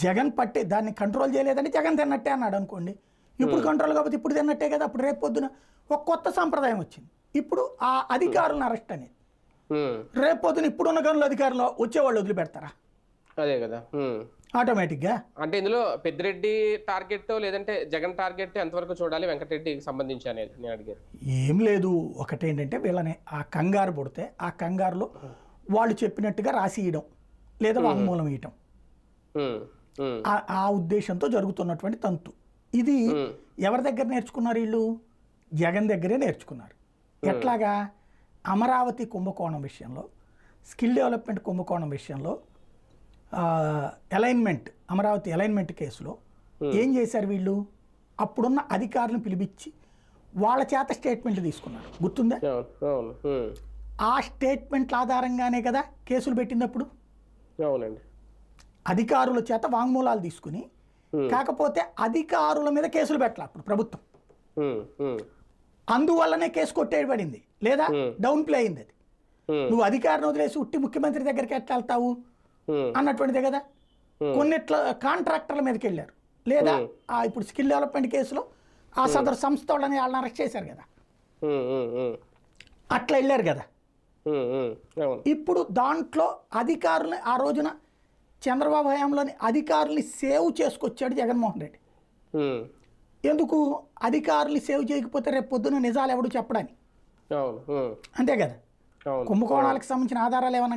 జగన్ పట్టే దాన్ని కంట్రోల్ చేయలేదని జగన్ తిన్నట్టే అన్నాడు అనుకోండి. ఇప్పుడు కంట్రోల్ కాకపోతే ఇప్పుడు తిన్నట్టే కదా అప్పుడు రేపు పొద్దున ఒక కొత్త సంప్రదాయం వచ్చింది. ఇప్పుడు ఆ అధికారులను అరెస్ట్ అనేది. ఉమ్, రేపు పొద్దున ఇప్పుడున్న గనుల అధికారులు వచ్చేవాళ్ళు వదిలిపెడతారా? అదే కదా. ఆటోమేటిక్గా అంటే ఇందులో పెద్దిరెడ్డి టార్గెట్ లేదంటే జగన్ టార్గెట్ ఎంతవరకు చూడాలి వెంకటరెడ్డికి సంబంధించి అనేది నేను అడిగాను. ఏం లేదు. ఒకటేంటంటే వీళ్ళని ఆ కంగారు పుడితే ఆ కంగారులో వాళ్ళు చెప్పినట్టుగా రాసి ఇయడం లేదా వాంగ్మూలం ఉమ్, ఆ- ఉద్దేశంతో జరుగుతున్నటువంటి తంతు. ఇది ఎవరి దగ్గర నేర్చుకున్నారు వీళ్ళు? జగన్ దగ్గరే నేర్చుకున్నారు. ఎట్లాగా? అమరావతి కుంభకోణం విషయంలో స్కిల్ డెవలప్మెంట్ కుంభకోణం విషయంలో అలైన్మెంట్ అమరావతి అలైన్మెంట్ కేసులో ఏం చేశారు వీళ్ళు? అప్పుడున్న అధికారులను పిలిపించి వాళ్ళ చేత స్టేట్మెంట్లు తీసుకున్నారు. గుర్తుందా? ఆ స్టేట్మెంట్ల ఆధారంగానే కదా కేసులు పెట్టినప్పుడు అవునండి. అధికారుల చేత వాంగ్మూలాలు తీసుకుని. కాకపోతే అధికారుల మీద కేసులు పెట్టాలి అప్పుడు ప్రభుత్వం. అందువల్లనే కేసు కొట్టేయబడింది లేదా. డౌన్ ప్లే అయింది అది. నువ్వు అధికారిని వదిలేసి ఉట్టి ముఖ్యమంత్రి దగ్గరికి ఎట్లా వెళ్తావు? అన్నటువంటిదే కదా. కొన్నిట్ల కాంట్రాక్టర్ల మీదకి వెళ్ళారు. లేదా ఆ ఇప్పుడు స్కిల్ డెవలప్మెంట్ కేసులో ఆ సదరు సంస్థ వాళ్ళని వాళ్ళని అరెస్ట్ చేశారు కదా. అట్లా వెళ్ళారు కదా. ఇప్పుడు దాంట్లో అధికారులని ఆ రోజున చంద్రబాబు హయాంలోని అధికారుల్ని సేవ్ చేసుకొచ్చాడు జగన్మోహన్ రెడ్డి. ఎందుకు? అధికారుల్ని సేవ్ చేయకపోతే రేపు పొద్దున నిజాలు ఎవడు చెప్పడానికి అంతే కదా? కుంభకోణాలకు సంబంధించిన ఆధారాలు ఏమన్నా